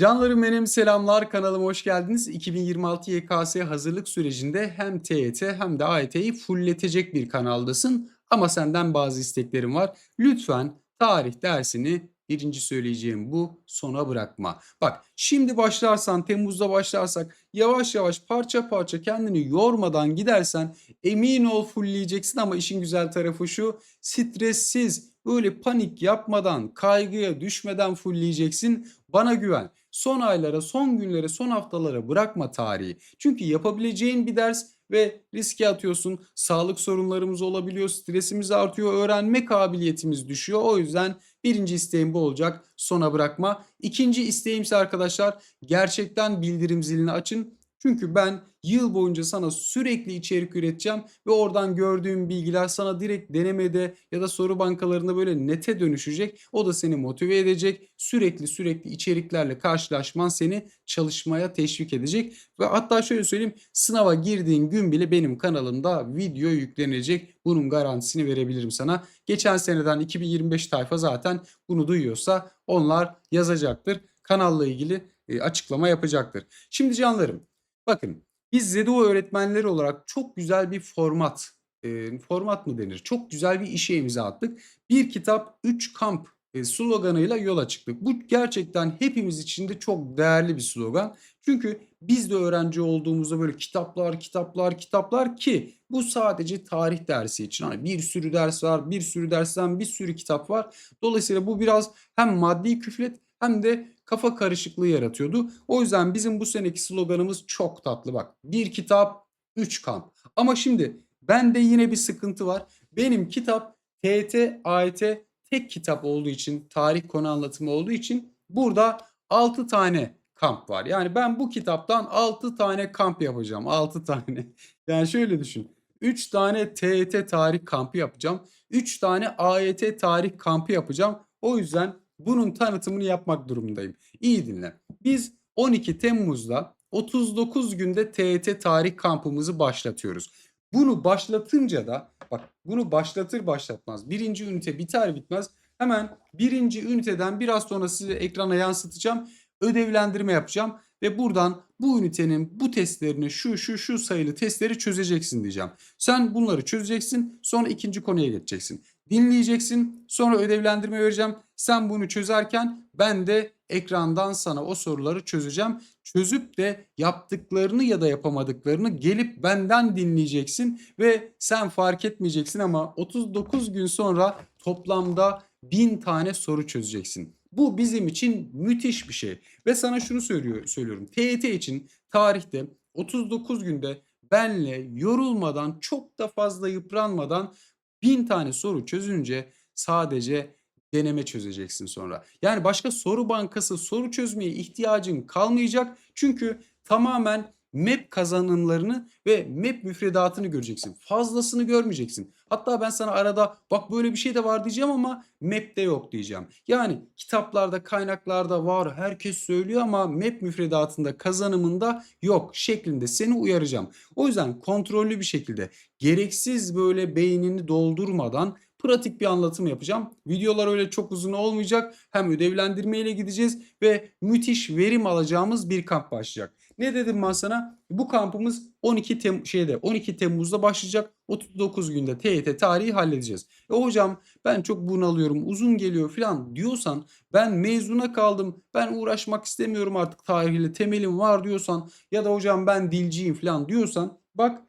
Canlarım benim selamlar kanalıma hoş geldiniz. 2026 YKS hazırlık sürecinde hem TYT hem de AYT'yi fulletecek bir kanaldasın. Ama senden bazı isteklerim var. Lütfen tarih dersini birinci söyleyeceğim bu sona bırakma. Bak şimdi başlarsan Temmuz'da başlarsak yavaş yavaş parça parça kendini yormadan gidersen emin ol fullleyeceksin ama işin güzel tarafı şu stressiz böyle panik yapmadan kaygıya düşmeden fullleyeceksin. Bana güven. Son aylara, son günlere, son haftalara bırakma tarihi. Çünkü yapabileceğin bir ders ve riske atıyorsun. Sağlık sorunlarımız olabiliyor, stresimiz artıyor, öğrenme kabiliyetimiz düşüyor. O yüzden birinci isteğim bu olacak. Sona bırakma. İkinci isteğimse arkadaşlar gerçekten bildirim zilini açın. Çünkü ben yıl boyunca sana sürekli içerik üreteceğim ve oradan gördüğüm bilgiler sana direkt denemede ya da soru bankalarında böyle nete dönüşecek. O da seni motive edecek. Sürekli sürekli içeriklerle karşılaşman seni çalışmaya teşvik edecek. Ve hatta şöyle söyleyeyim sınava girdiğin gün bile benim kanalımda video yüklenecek. Bunun garantisini verebilirim sana. Geçen seneden 2025 tayfa zaten bunu duyuyorsa onlar yazacaktır. Kanalla ilgili e, açıklama yapacaktır. Şimdi canlarım Bakın biz ZEDO öğretmenleri olarak çok güzel bir format, e, format mı denir? Çok güzel bir işe imza attık. Bir kitap, üç kamp e, sloganıyla yola çıktık. Bu gerçekten hepimiz için de çok değerli bir slogan. Çünkü biz de öğrenci olduğumuzda böyle kitaplar, kitaplar, kitaplar ki bu sadece tarih dersi için. Hani bir sürü ders var, bir sürü dersten bir sürü kitap var. Dolayısıyla bu biraz hem maddi küflet hem de kafa karışıklığı yaratıyordu. O yüzden bizim bu seneki sloganımız çok tatlı bak. Bir kitap, üç kamp. Ama şimdi bende yine bir sıkıntı var. Benim kitap TET, AYT tek kitap olduğu için, tarih konu anlatımı olduğu için burada 6 tane kamp var. Yani ben bu kitaptan 6 tane kamp yapacağım. 6 tane. Yani şöyle düşün. 3 tane TET tarih kampı yapacağım. 3 tane AYT tarih kampı yapacağım. O yüzden bunun tanıtımını yapmak durumundayım. İyi dinle. Biz 12 Temmuz'da 39 günde TET tarih kampımızı başlatıyoruz. Bunu başlatınca da bak bunu başlatır başlatmaz birinci ünite biter bitmez hemen birinci üniteden biraz sonra size ekrana yansıtacağım. Ödevlendirme yapacağım ve buradan bu ünitenin bu testlerini şu şu şu sayılı testleri çözeceksin diyeceğim. Sen bunları çözeceksin sonra ikinci konuya geçeceksin. Dinleyeceksin sonra ödevlendirme vereceğim. Sen bunu çözerken ben de ekrandan sana o soruları çözeceğim. Çözüp de yaptıklarını ya da yapamadıklarını gelip benden dinleyeceksin ve sen fark etmeyeceksin ama 39 gün sonra toplamda 1000 tane soru çözeceksin. Bu bizim için müthiş bir şey. Ve sana şunu söylüyor, söylüyorum. TYT için tarihte 39 günde benle yorulmadan çok da fazla yıpranmadan bin tane soru çözünce sadece deneme çözeceksin sonra. Yani başka soru bankası soru çözmeye ihtiyacın kalmayacak. Çünkü tamamen map kazanımlarını ve map müfredatını göreceksin. Fazlasını görmeyeceksin. Hatta ben sana arada bak böyle bir şey de var diyeceğim ama map'te yok diyeceğim. Yani kitaplarda, kaynaklarda var, herkes söylüyor ama map müfredatında, kazanımında yok şeklinde seni uyaracağım. O yüzden kontrollü bir şekilde gereksiz böyle beynini doldurmadan pratik bir anlatım yapacağım. Videolar öyle çok uzun olmayacak. Hem ödevlendirme ile gideceğiz ve müthiş verim alacağımız bir kamp başlayacak. Ne dedim ben sana? Bu kampımız 12 Tem şeyde 12 Temmuz'da başlayacak. 39 günde TYT tarihi halledeceğiz. E hocam ben çok bunalıyorum, uzun geliyor falan diyorsan ben mezuna kaldım. Ben uğraşmak istemiyorum artık tarihle. Temelim var diyorsan ya da hocam ben dilciyim falan diyorsan bak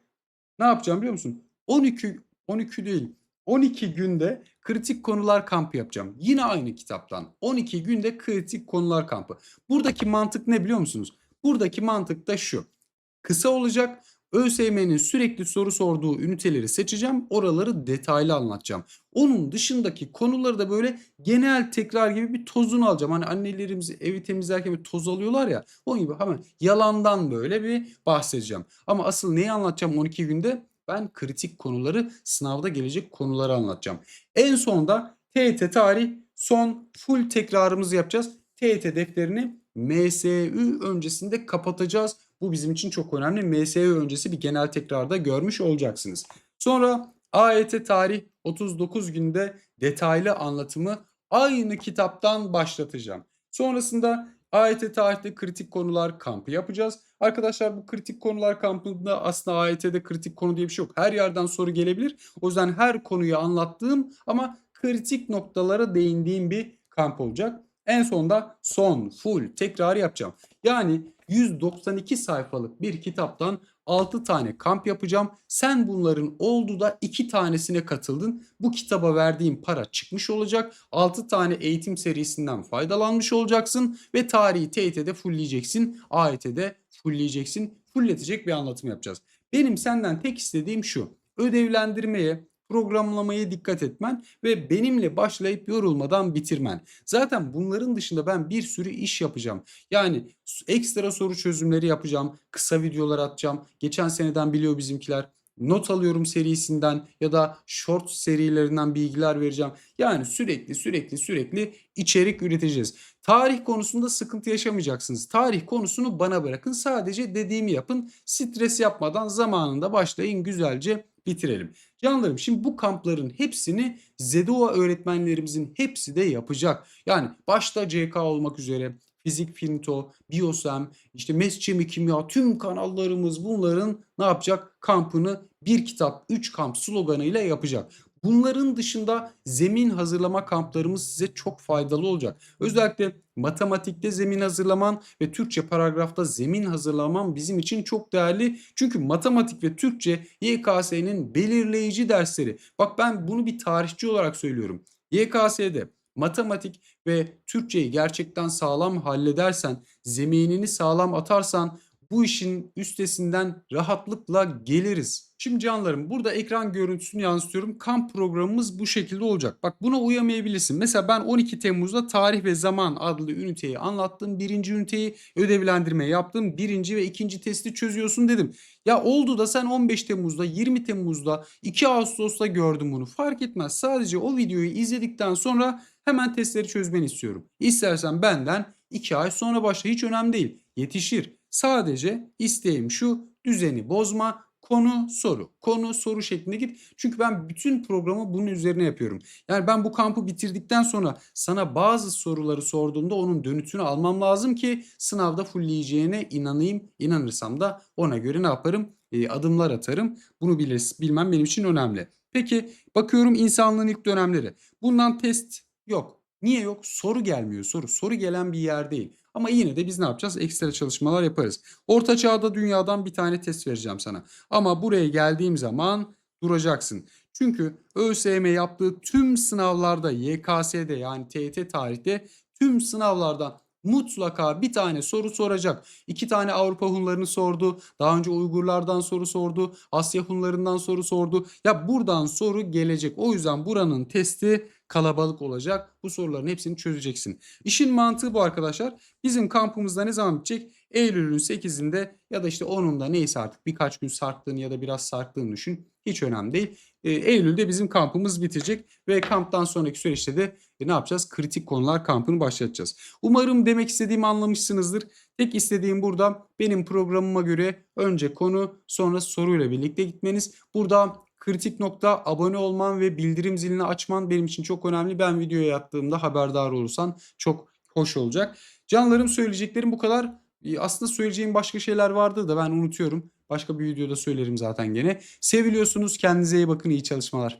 ne yapacağım biliyor musun? 12 12 değil. 12 günde kritik konular kampı yapacağım. Yine aynı kitaptan. 12 günde kritik konular kampı. Buradaki mantık ne biliyor musunuz? Buradaki mantık da şu. Kısa olacak. ÖSYM'nin sürekli soru sorduğu üniteleri seçeceğim. Oraları detaylı anlatacağım. Onun dışındaki konuları da böyle genel tekrar gibi bir tozunu alacağım. Hani annelerimiz evi temizlerken bir toz alıyorlar ya. O gibi hemen yalandan böyle bir bahsedeceğim. Ama asıl neyi anlatacağım 12 günde? Ben kritik konuları, sınavda gelecek konuları anlatacağım. En sonda TET tarih son full tekrarımızı yapacağız. TET defterini MSÜ öncesinde kapatacağız. Bu bizim için çok önemli. MSÜ öncesi bir genel tekrarda görmüş olacaksınız. Sonra AYT tarih 39 günde detaylı anlatımı aynı kitaptan başlatacağım. Sonrasında AYT tarihte kritik konular kampı yapacağız. Arkadaşlar bu kritik konular kampında aslında AYT'de kritik konu diye bir şey yok. Her yerden soru gelebilir. O yüzden her konuyu anlattığım ama kritik noktalara değindiğim bir kamp olacak. En sonda son, full, tekrar yapacağım. Yani 192 sayfalık bir kitaptan 6 tane kamp yapacağım. Sen bunların oldu da 2 tanesine katıldın. Bu kitaba verdiğim para çıkmış olacak. 6 tane eğitim serisinden faydalanmış olacaksın ve tarihi TYT'de fullleyeceksin. AYT'de fullleyeceksin. Fulletecek bir anlatım yapacağız. Benim senden tek istediğim şu. Ödevlendirmeye, programlamaya dikkat etmen ve benimle başlayıp yorulmadan bitirmen. Zaten bunların dışında ben bir sürü iş yapacağım. Yani ekstra soru çözümleri yapacağım, kısa videolar atacağım. Geçen seneden biliyor bizimkiler. Not alıyorum serisinden ya da short serilerinden bilgiler vereceğim. Yani sürekli sürekli sürekli içerik üreteceğiz. Tarih konusunda sıkıntı yaşamayacaksınız. Tarih konusunu bana bırakın. Sadece dediğimi yapın. Stres yapmadan zamanında başlayın güzelce bitirelim. Canlarım şimdi bu kampların hepsini ZEDOA öğretmenlerimizin hepsi de yapacak. Yani başta CK olmak üzere Fizik Finto, Biosem, işte Mesçemi Kimya tüm kanallarımız bunların ne yapacak? Kampını bir kitap 3 kamp sloganıyla yapacak. Bunların dışında zemin hazırlama kamplarımız size çok faydalı olacak. Özellikle matematikte zemin hazırlaman ve Türkçe paragrafta zemin hazırlaman bizim için çok değerli. Çünkü matematik ve Türkçe YKS'nin belirleyici dersleri. Bak ben bunu bir tarihçi olarak söylüyorum. YKS'de matematik ve Türkçeyi gerçekten sağlam halledersen, zeminini sağlam atarsan bu işin üstesinden rahatlıkla geliriz. Şimdi canlarım burada ekran görüntüsünü yansıtıyorum. Kamp programımız bu şekilde olacak. Bak buna uyamayabilirsin. Mesela ben 12 Temmuz'da Tarih ve Zaman adlı üniteyi anlattım. Birinci üniteyi ödevlendirme yaptım. Birinci ve ikinci testi çözüyorsun dedim. Ya oldu da sen 15 Temmuz'da, 20 Temmuz'da, 2 Ağustos'ta gördün bunu. Fark etmez. Sadece o videoyu izledikten sonra hemen testleri çözmeni istiyorum. İstersen benden 2 ay sonra başla hiç önemli değil. Yetişir. Sadece isteğim şu düzeni bozma konu soru konu soru şeklinde git. Çünkü ben bütün programı bunun üzerine yapıyorum. Yani ben bu kampı bitirdikten sonra sana bazı soruları sorduğumda onun dönütünü almam lazım ki sınavda fullleyeceğine inanayım. İnanırsam da ona göre ne yaparım? E, adımlar atarım. Bunu bilir, bilmem benim için önemli. Peki bakıyorum insanlığın ilk dönemleri. Bundan test yok. Niye yok? Soru gelmiyor soru. Soru gelen bir yer değil. Ama yine de biz ne yapacağız? Ekstra çalışmalar yaparız. Orta çağda dünyadan bir tane test vereceğim sana. Ama buraya geldiğim zaman duracaksın. Çünkü ÖSYM yaptığı tüm sınavlarda YKS'de yani TYT tarihte tüm sınavlardan mutlaka bir tane soru soracak. İki tane Avrupa Hunlarını sordu. Daha önce Uygurlardan soru sordu. Asya Hunlarından soru sordu. Ya buradan soru gelecek. O yüzden buranın testi kalabalık olacak. Bu soruların hepsini çözeceksin. İşin mantığı bu arkadaşlar. Bizim kampımızda ne zaman bitecek? Eylül'ün 8'inde ya da işte 10'unda neyse artık birkaç gün sarktığını ya da biraz sarktığını düşün. Hiç önemli değil. E, Eylül'de bizim kampımız bitecek ve kamptan sonraki süreçte de e, ne yapacağız? Kritik konular kampını başlatacağız. Umarım demek istediğimi anlamışsınızdır. Tek istediğim burada benim programıma göre önce konu sonra soruyla birlikte gitmeniz. Burada kritik nokta abone olman ve bildirim zilini açman benim için çok önemli. Ben videoya attığımda haberdar olursan çok hoş olacak. Canlarım söyleyeceklerim bu kadar. E, Aslında söyleyeceğim başka şeyler vardı da ben unutuyorum. Başka bir videoda söylerim zaten gene. Seviliyorsunuz. Kendinize iyi bakın. İyi çalışmalar.